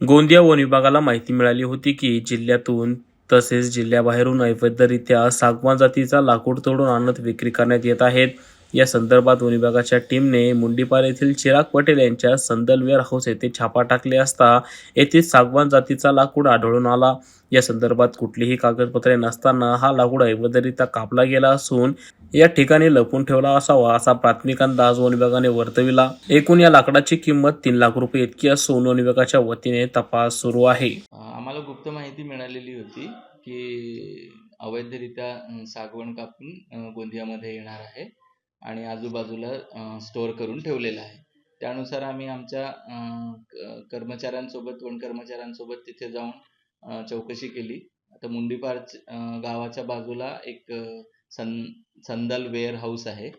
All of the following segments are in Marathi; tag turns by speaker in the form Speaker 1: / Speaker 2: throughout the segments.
Speaker 1: गोंदिया वन विभागाला माहिती मिळाली होती की जिल्ह्यातून तसेच जिल्ह्याबाहेरून अवैधरित्या सागवान जातीचा लाकूड तोडून आणत विक्री करण्यात येत आहेत. या संदर्भात वन विभागाच्या टीमने मुंडीपार येथील चिराग पटेल यांच्या संदल वेअर हाऊस येथे छापा टाकले असता येथे सागवान जातीचा लाकूड आढळून आला. या संदर्भात कुठलीही कागदपत्रे नसताना हा लाकूड अवैधरित्या कापला गेला असून या ठिकाणी लपून ठेवला असावा असा प्राथमिक अंदाज वन विभागाने वर्तविला. एकूण या लाकडाची किंमत तीन लाख रुपये इतकी असून वन विभागाच्या वतीने तपास सुरू आहे.
Speaker 2: आम्हाला गुप्त माहिती मिळालेली होती की अवैधरित्या सागवण कापून गोंदियामध्ये येणार आहे. आणि आजूबाजूला स्टोअर करून ठेवलेलं आहे. त्यानुसार आम्ही आमच्या क- कर्मचाऱ्यांसोबत वन कर्मचाऱ्यांसोबत तिथे जाऊन चौकशी केली. आता मुंडीपार गावाच्या बाजूला एक सन संदल वेअर हाऊस आहे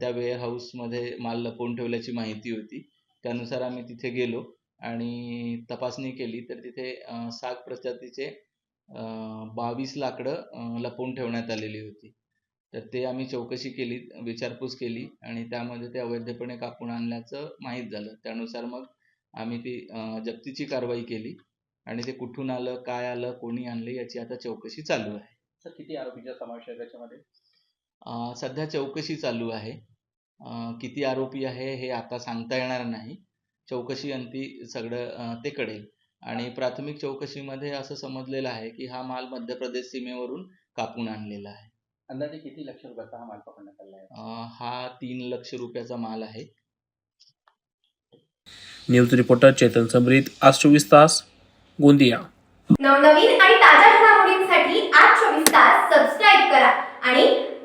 Speaker 2: त्या वेअर हाऊसमध्ये माल लपवून ठेवल्याची माहिती होती. त्यानुसार आम्ही तिथे गेलो आणि तपासणी केली तर तिथे साग प्रजातीचे बावीस लाकडं लपवून ठेवण्यात आलेली होती. तर ते आम्ही चौकशी केली विचारपूस केली आणि त्यामध्ये ते अवैधपणे कापून आणल्याचं माहीत झालं. त्यानुसार मग आम्ही ती जप्तीची कारवाई केली आणि ते कुठून आलं काय आलं कोणी आणलं याची आता चौकशी चालू आहे.
Speaker 3: सर किती आरोपीचा समावेश आहे त्याच्यामध्ये?
Speaker 2: अ, सध्या चौकशी चालू आहे. अ, किती आरोपी आहे हे आता सांगता येणार नाही. चौकशी अंती सगळं अ, ते कळेल. आणि प्राथमिक चौकशीमध्ये असं समजलेलं आहे की हा माल मध्य प्रदेश सीमेवरून कापून आणलेला आहे.
Speaker 3: अंदाजे किती लक्ष रुपयाचा हा माल पकडण्यात आला आहे?
Speaker 2: अ, हा तीन लक्ष रुपयाचा माल आहे.
Speaker 1: न्यूज रिपोर्टर चेतन समरीत आज चोवीस तास गोंदिया.
Speaker 4: नवनवीन आणि ताज्या घडामोडींसाठी आज चोवीस तास सबस्क्राईब करा आणि